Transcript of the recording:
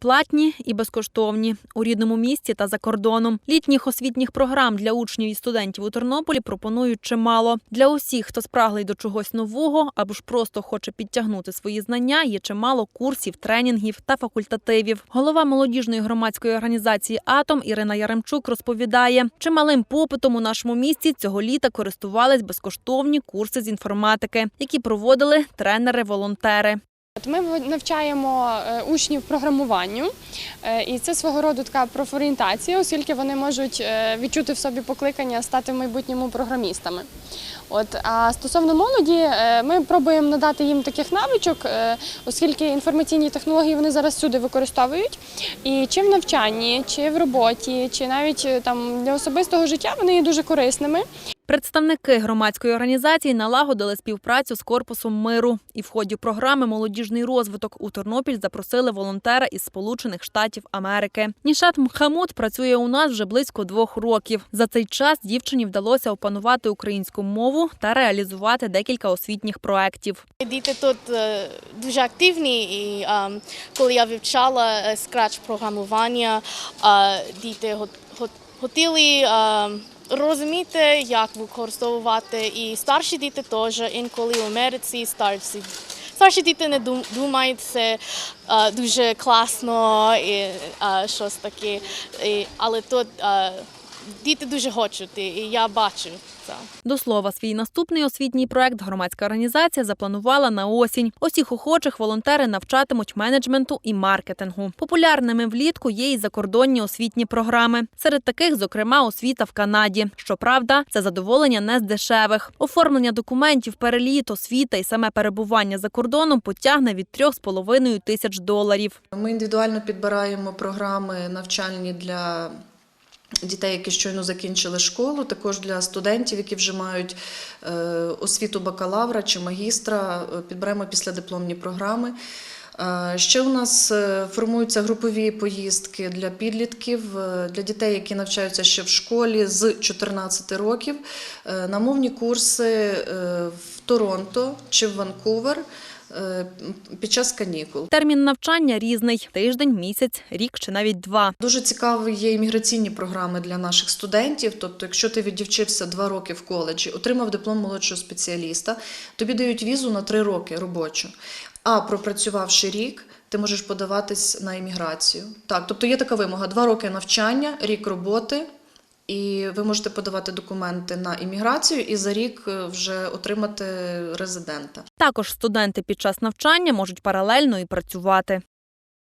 платні і безкоштовні у рідному місті та за кордоном. Літніх освітніх програм для учнів і студентів у Тернополі пропонують чимало. Для усіх, хто спраглий до чогось нового або ж просто хоче підтягнути свої знання, є чимало курсів, тренінгів та факультативів. Голова молодіжної громадської організації Атом Ірина Яремчук розповідає, чималим попитом у нашому місті цього літа користувались безкоштовні курси з інформатики, які проводили тренери-волонтери. Ми навчаємо е, учнів програмуванню, е, і це свого роду така профорієнтація, оскільки вони можуть е, відчути в собі покликання стати в майбутньому програмістами. От а стосовно молоді, ми пробуємо надати їм таких навичок, оскільки інформаційні технології вони зараз всюди використовують. І чи в навчанні, чи в роботі, чи навіть там для особистого життя вони є дуже корисними. Представники громадської організації налагодили співпрацю з корпусом миру. І в ході програми Молодіжний розвиток у Тернопіль запросили волонтера із Сполучених Штатів Америки. Нішат Мхамуд працює у нас вже близько двох років. За цей час дівчині вдалося опанувати українську мову та реалізувати декілька освітніх проєктів. Діти тут е, дуже активні, і коли я вивчала е, скрач програмування, діти го- го- хотіли е, розуміти, як використовувати. І старші діти теж інколи в Америці старші. Старші діти не дум- думають, це е, дуже класно і е, щось таке. Але тут діти дуже хочуть, і я бачу це. До слова, свій наступний освітній проект громадська організація запланувала на осінь. Усіх охочих волонтери навчатимуть менеджменту і маркетингу. Популярними влітку є і закордонні освітні програми. Серед таких, зокрема, освіта в Канаді. Щоправда, це задоволення не з дешевих. Оформлення документів, переліт, освіта і саме перебування за кордоном потягне від 3,5 тисяч доларів. Ми індивідуально підбираємо програми навчальні для дітей, які щойно закінчили школу, також для студентів, які вже мають е, освіту бакалавра чи магістра, підберемо підбираємо післядипломні програми. Е, Ще у нас е, формуються групові поїздки для підлітків, е, для дітей, які навчаються ще в школі з 14 років, на мовні курси в Торонто чи в Ванкувер під час канікул. Термін навчання різний тиждень, місяць, рік чи навіть два. Дуже цікаві є імміграційні програми для наших студентів. Тобто, якщо ти віддівчився два роки в коледжі, отримав диплом молодшого спеціаліста, тобі дають візу на три роки робочу. А пропрацювавши рік, ти можеш подаватись на імміграцію. Так, тобто є така вимога: два роки навчання, рік роботи. І ви можете подавати документи на імміграцію і за рік е, вже отримати резидента. Також студенти під час навчання можуть паралельно і працювати.